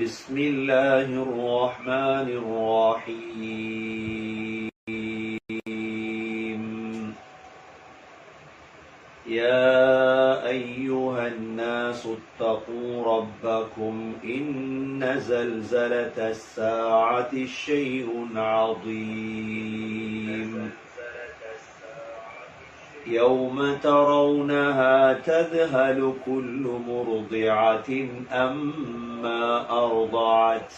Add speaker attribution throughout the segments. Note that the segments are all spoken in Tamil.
Speaker 1: بسم الله الرحمن الرحيم. يا أيها الناس اتقوا ربكم إن زلزلة الساعة شيء عظيم. يوم ترونها تذهل كل مرضعة أما أرضعت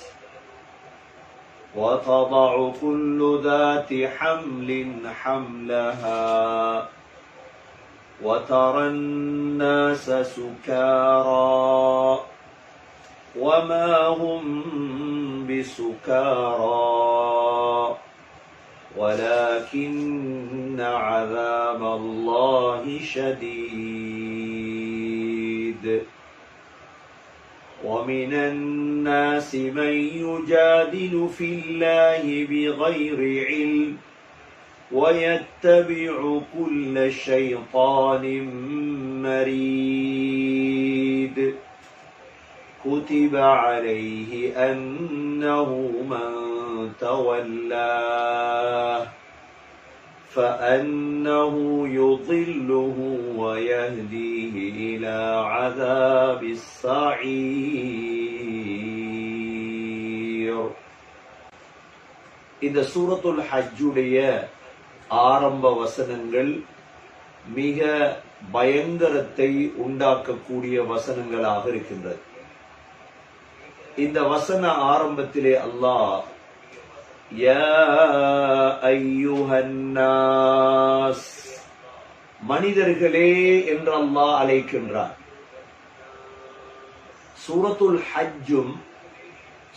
Speaker 1: وتضع كل ذات حمل حملها وترى الناس سكارى وما هم بسكارى ولكن عذاب الله شديد. ومن الناس من يجادل في الله بغير علم ويتبع كل شيطان مريد. كتب عليه أنه من تولاه فأنه يضله ويهديه إلى عذاب السعير இந்த சூரத்துல் ஹஜ்ஜுடைய ஆரம்ப வசனங்கள் மிக பயங்கரத்தை உண்டாக்கக்கூடிய வசனங்களாக இருக்கின்றது இந்த வசன ஆரம்பத்திலே அல்லாஹ் யா ஐயுஹன்னாஸ் மனிதர்களே என்று அல்லாஹ் அழைக்கின்றார். சூரத்துல் ஹஜ்ஜும்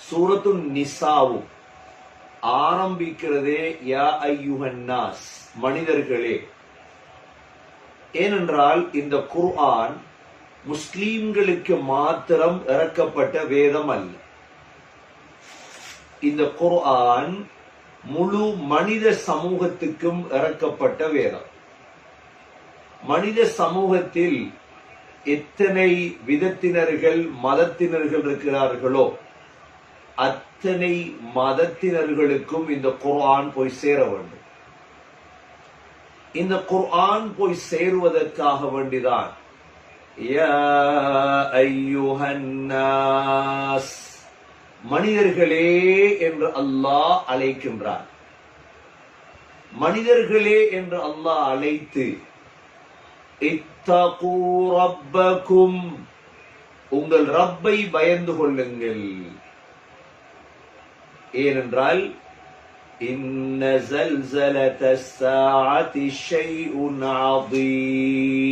Speaker 1: சூரத்துல் நிசாவும் ஆரம்பிக்கிறதே யா ஐயுஹன்னாஸ் மனிதர்களே. ஏனென்றால் இந்த குர்ஆன் முஸ்லீம்களுக்கு மாத்திரம் இறக்கப்பட்ட வேதம் அல்ல. இந்த குர்ஆன் முழு மனித சமூகத்துக்கும் இறக்கப்பட்ட வேதம். மனித சமூகத்தில் எத்தனை விதத்தினர்கள் மதத்தினர்கள் இருக்கிறார்களோ அத்தனை மதத்தினர்களுக்கும் இந்த குர்ஆன் போய் சேர வேண்டும். இந்த குர்ஆன் போய் சேருவதற்காக வேண்டிதான் யா ஐயுஹன்னாஸ் மனிதர்களே என்று அல்லாஹ் அழைக்கின்றார். மனிதர்களே என்று அல்லாஹ் அழைத்து ரப்பகும் உங்கள் ரப்பை பயந்து கொள்ளுங்கள். ஏனென்றால் இன்ன சல்சலத்த சாதிஷை ஷைஉன் ஆதீம்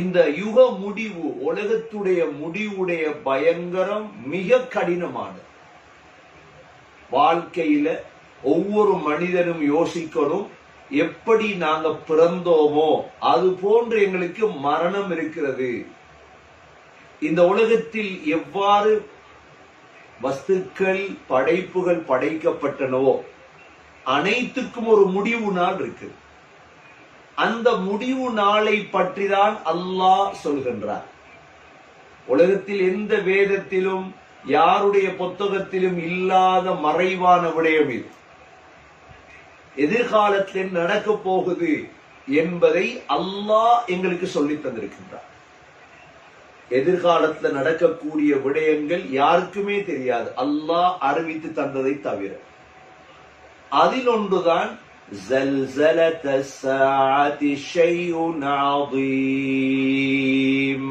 Speaker 1: இந்த யுக முடிவு உலகத்துடைய முடிவுடைய பயங்கரம் மிக கடினமானது. வாழ்க்கையில ஒவ்வொரு மனிதனும் யோசிக்கணும் எப்படி நாங்க பிறந்தோமோ அது போன்று எங்களுக்கு மரணம் இருக்கிறது. இந்த உலகத்தில் எவ்வாறு வஸ்துக்கள் படைப்புகள் படைக்கப்பட்டனவோ அனைத்துக்கும் ஒரு முடிவு நாள் இருக்குது. அந்த முடிவு நாளை பற்றி தான் அல்லாஹ் சொல்கின்றார். உலகத்தில் எந்த வேதத்திலும் யாருடைய புத்தகத்திலும் இல்லாத மறைவான விடயம் இது. எதிர்காலத்தில் நடக்க போகுது என்பதை அல்லாஹ் எங்களுக்கு சொல்லித் தந்திருக்கின்றார். எதிர்காலத்துல நடக்கக்கூடிய விடயங்கள் யாருக்குமே தெரியாது. அல்லாஹ் அறிவித்து தந்ததை தவிர. அதில் ஒன்றுதான் زلزلة الساعة شيء عظيم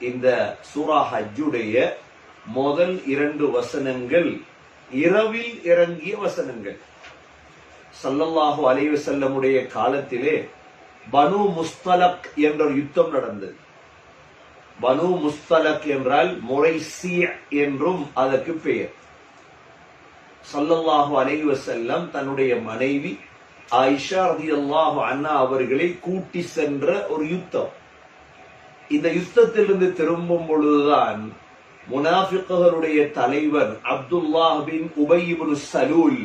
Speaker 1: இந்த சூரா ஹஜ்ஜுடைய முதல் இரண்டு வசனங்கள் இரவில் இறங்கிய வசனங்கள் சல்லல்லாஹு அலைஹி வஸல்லமுடைய காலத்திலே பனு முஸ்தலக் என்ற ஒரு யுத்தம் நடந்தது பனு முஸ்தலக் என்றால் முறைசி என்றும் அதற்கு பெயர் சல்லல்லாஹு அலைவ செல்லம் தன்னுடைய மனைவி ஆயிஷா ரலியல்லாஹு அண்ணா அவர்களை கூட்டி சென்ற ஒரு யுத்தம். இந்த யுத்தத்திலிருந்து திரும்பும் பொழுதுதான் முனாஃபிக்குகளுடைய தலைவர் அப்துல்லாஹ் பின் உபயிபுல் சலூல்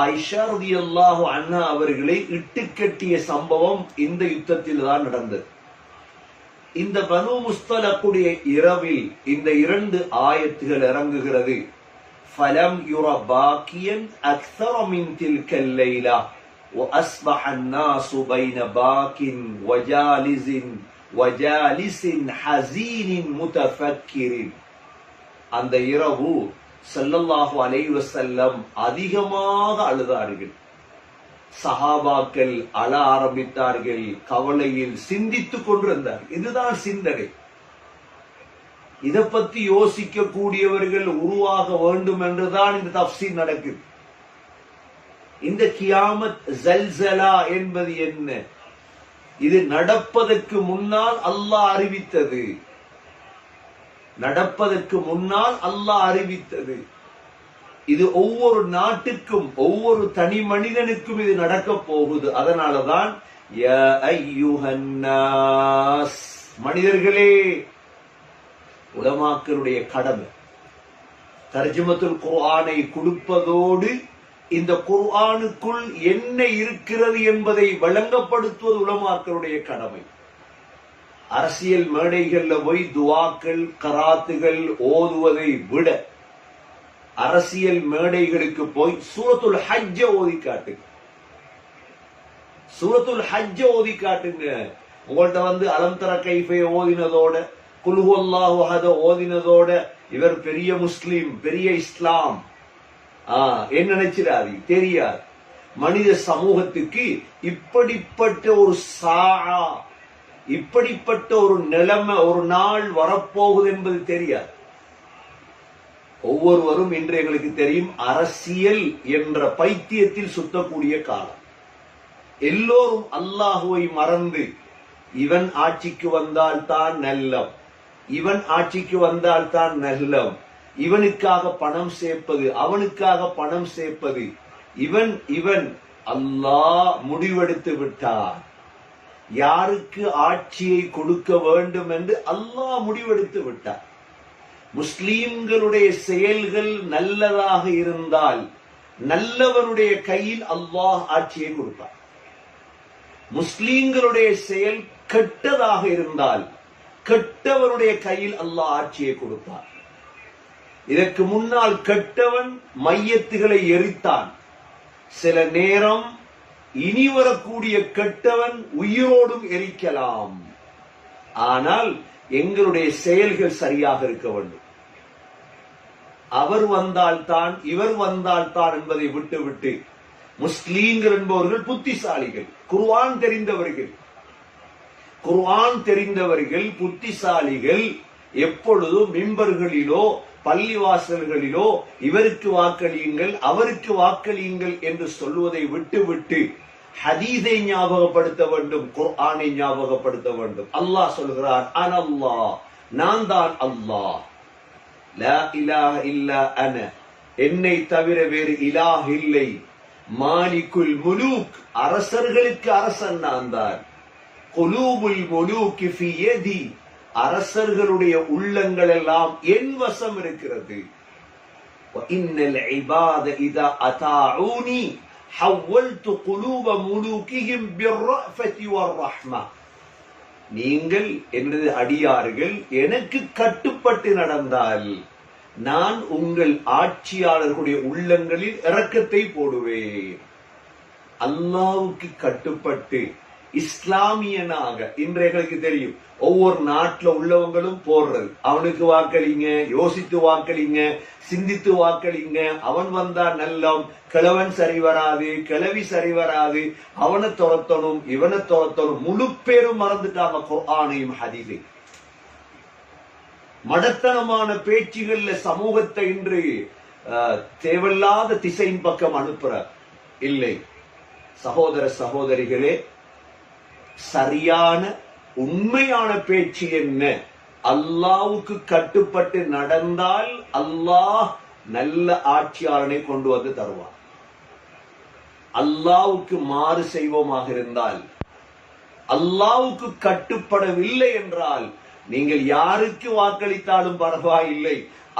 Speaker 1: ஆயிஷா ரலியல்லாஹு அண்ணா அவர்களை இட்டுக்கட்டிய சம்பவம் இந்த யுத்தத்தில் தான் நடந்தது. இந்த பனு முஸ்தலக்குடைய இரவில் இந்த இரண்டு ஆயத்துகள் இறங்குகிறது. فلم ير باكيا أكثر من تلك الليلة وأصبح الناس بين باك وجالس وجالس حزين متفكر அந்த இரவு ஸல்லல்லாஹு அலைஹி வஸல்லம் அதிகமாக அழுதார்கள் சஹாபாக்கள் அழ ஆரம்பித்தார்கள் கவலையில் சிந்தித்துக் கொண்டிருந்தார்கள் இதுதான் சிந்தனை இதை பத்தி யோசிக்க கூடியவர்கள் உருவாக வேண்டும் என்றுதான் இந்த தப்சீர் நடக்குது. இந்த கியாமத் ஜல்சலா என்பது என்ன? இது நடப்பதற்கு முன்னால் அல்லாஹ் அறிவித்தது. நடப்பதற்கு முன்னால் அல்லாஹ் அறிவித்தது. இது ஒவ்வொரு நாட்டுக்கும் ஒவ்வொரு தனி மனிதனுக்கும் இது நடக்க போகுது. அதனாலதான் மனிதர்களே உலமாக்களுடைய கடமை. தர்ஜுமத்துல் குர்ஆனை கொடுப்பதோடு இந்த குர்ஆனுக்குள் என்ன இருக்கிறது என்பதை வழங்கப்படுத்துவது உலமாக்களுடைய கடமை. அரசியல் மேடைகள்ல போய் துவாக்கள் கராத்துகள் ஓதுவதை விட அரசியல் மேடைகளுக்கு போய் சூரத்துல் ஹஜ்ஜ ஓதி காட்டுங்க சூரத்துல் ஹஜ்ஜ ஓதி காட்டுங்க. உங்கள்கிட்ட வந்து அலந்தர கைஃபை ஓதினதோட குல்ஹு அதை ஓதினதோட இவர் பெரிய முஸ்லீம் பெரிய இஸ்லாம். ஆ என்ன நினைச்சிடாரு தெரியாது. மனித சமூகத்துக்கு இப்படிப்பட்ட ஒரு சாழா இப்படிப்பட்ட ஒரு நிலைமை ஒரு நாள் வரப்போகுது என்பது தெரியாது. ஒவ்வொருவரும் இன்று எங்களுக்கு தெரியும் அரசியல் என்ற பைத்தியத்தில் சுத்தக்கூடிய காலம். எல்லோரும் அல்லாஹுவை மறந்து இவன் ஆட்சிக்கு வந்தால் தான் நல்லம். இவன் ஆட்சிக்கு வந்தால் தான் நல்லம். இவனுக்காக பணம் சேர்ப்பது அவனுக்காக பணம் சேர்ப்பது. இவன் இவன் அல்லாஹ் முடிவெடுத்து விட்டார் யாருக்கு ஆட்சியை கொடுக்க வேண்டும் என்று அல்லாஹ் முடிவெடுத்து விட்டார் முஸ்லீம்களுடைய செயல்கள் நல்லதாக இருந்தால் நல்லவருடைய கையில் அல்லாஹ் ஆட்சியை கொடுப்பார் முஸ்லீம்களுடைய செயல் கெட்டதாக இருந்தால் கெட்டவனுடைய கையில் அல்லாஹ் ஆட்சியை கொடுப்பார். இதற்கு முன்னால் கெட்டவன் மையத்துகளை எரித்தான். சில நேரம் இனி வரக்கூடிய கெட்டவன் உயிரோடும் எரிக்கலாம். ஆனால் எங்களுடைய செயல்கள் சரியாக இருக்க வேண்டும். அவர் வந்தால்தான் இவர் வந்தால்தான் என்பதை விட்டுவிட்டு முஸ்லீம்கள் என்பவர்கள் புத்திசாலிகள் குருவான் தெரிந்தவர்கள் குர்ஆன் தெரிந்தவர்கள் புத்திசாலிகள் எப்பொழுதும் மிம்பர்களிலோ பள்ளிவாசல்களிலோ இவருக்கு வாக்களியுங்கள் அவருக்கு வாக்களியுங்கள் என்று சொல்வதை விட்டுவிட்டு ஹதீதை ஞாபகப்படுத்த வேண்டும் குர்ஆனை ஞாபகப்படுத்த வேண்டும். அல்லாஹ் சொல்கிறார் அனல்லாஹ் நான் தான் அல்லாஹ். லா இலாஹ இல்லா அன. என்னை தவிர வேறு இலாஹ் இல்லை. மாலிக்குல் முலூக் அரசர்களுக்கு அரசன் நான் தான். கொலூபுல் மொலூக்கு ஃபியதி அரசர்களுடைய உள்ளங்கள் எல்லாம் என் வசம் இருக்கிறது இன்னல் இபாத இதா அதாஊனி. ஹவ்வல்து குலூப முலூக்கிஹிம் பிர்ரஃபதி வர்ரஹ்மா நீங்கள் என்னது அடியார்கள் எனக்கு கட்டுப்பட்டு நடந்தால் நான் உங்கள் ஆட்சியாளர்களுடைய உள்ளங்களில் இறக்கத்தை போடுவேன். அல்லாவுக்கு கட்டுப்பட்டு இஸ்லாமியனாக இன்று தெரியும். ஒவ்வொரு நாட்டுல உள்ளவங்களும் போடுறது அவனுக்கு வாக்களிங்க யோசித்து வாக்களிங்க சிந்தித்து வாக்களிங்க. அவன் வந்தா நல்லம் கிழவன் சரி வராது கிழவி சரி வராது. அவனை துரத்தணும் இவனை துரத்தணும். முழு பேரும் மறந்துட்டாங்க குர்ஆனையும் ஹதீஸை. மடத்தனமான பேச்சுகள்ல சமூகத்தை இன்று தேவையில்லாத திசையின் பக்கம் அனுப்புற இல்லை. சகோதர சகோதரிகளே சரியான உண்மையான பேச்சு என்ன? அல்லாவுக்கு கட்டுப்பட்டு நடந்தால் அல்லாஹ் நல்ல ஆட்சியாளனை கொண்டு வந்து தருவான். அல்லாவுக்கு மாறு செய்வோமாக இருந்தால் அல்லாவுக்கு கட்டுப்படவில்லை என்றால் நீங்கள் யாருக்கு வாக்களித்தாலும் பரவாயில்லை.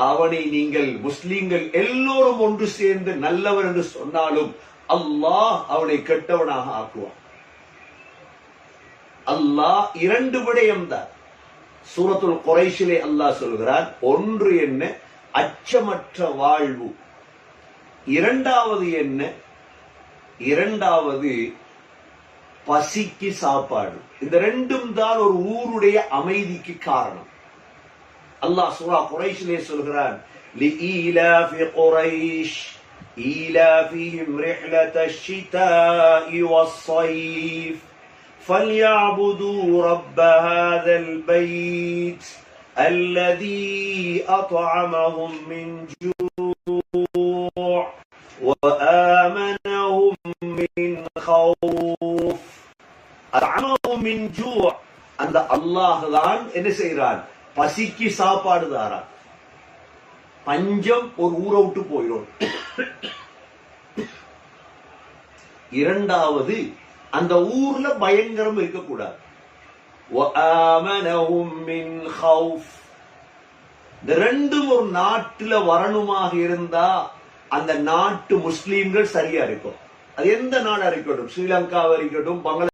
Speaker 1: அவனை நீங்கள் முஸ்லீம்கள் எல்லோரும் ஒன்று சேர்ந்து நல்லவர் என்று சொன்னாலும் அல்லாஹ் அவனை கெட்டவனாக ஆக்குவான். அல்லாஹ் இரண்டு விடயம்தான் சூரத்துல் குறைஷிலே அல்லாஹ் சொல்கிறார் ஒன்று என்ன அச்சமற்ற வாழ்வு இரண்டாவது என்ன இரண்டாவது பசிக்கு சாப்பாடு இந்த ரெண்டும் தான் ஒரு ஊருடைய அமைதிக்கு காரணம் அல்லாஹ் சூரா குறைஷிலே சொல்கிறான் لإيلاف قريش إيلافهم رحلة الشتاء والصيف فليعبدوا رب هذا البيت الذي أطعمهم من جوع وآمنهم من خوف أطعمهم من جوع அந்த அல்லாஹ் தான் என்ன செய்கிறான் பசிக்கு சாப்பாடு தாரான் பஞ்சம் ஒரு ஊரை விட்டு போயிடும் இரண்டாவது அந்த ஊர்ல பயங்கரம் இருக்கக்கூடாது. இந்த ரெண்டும் ஒரு நாட்டுல வரணுமாக இருந்தா அந்த நாட்டு முஸ்லீம்கள் சரியா இருக்கும். அது எந்த நாடா இருக்கட்டும்? ஸ்ரீலங்கா இருக்கட்டும் பங்களாதேஷ்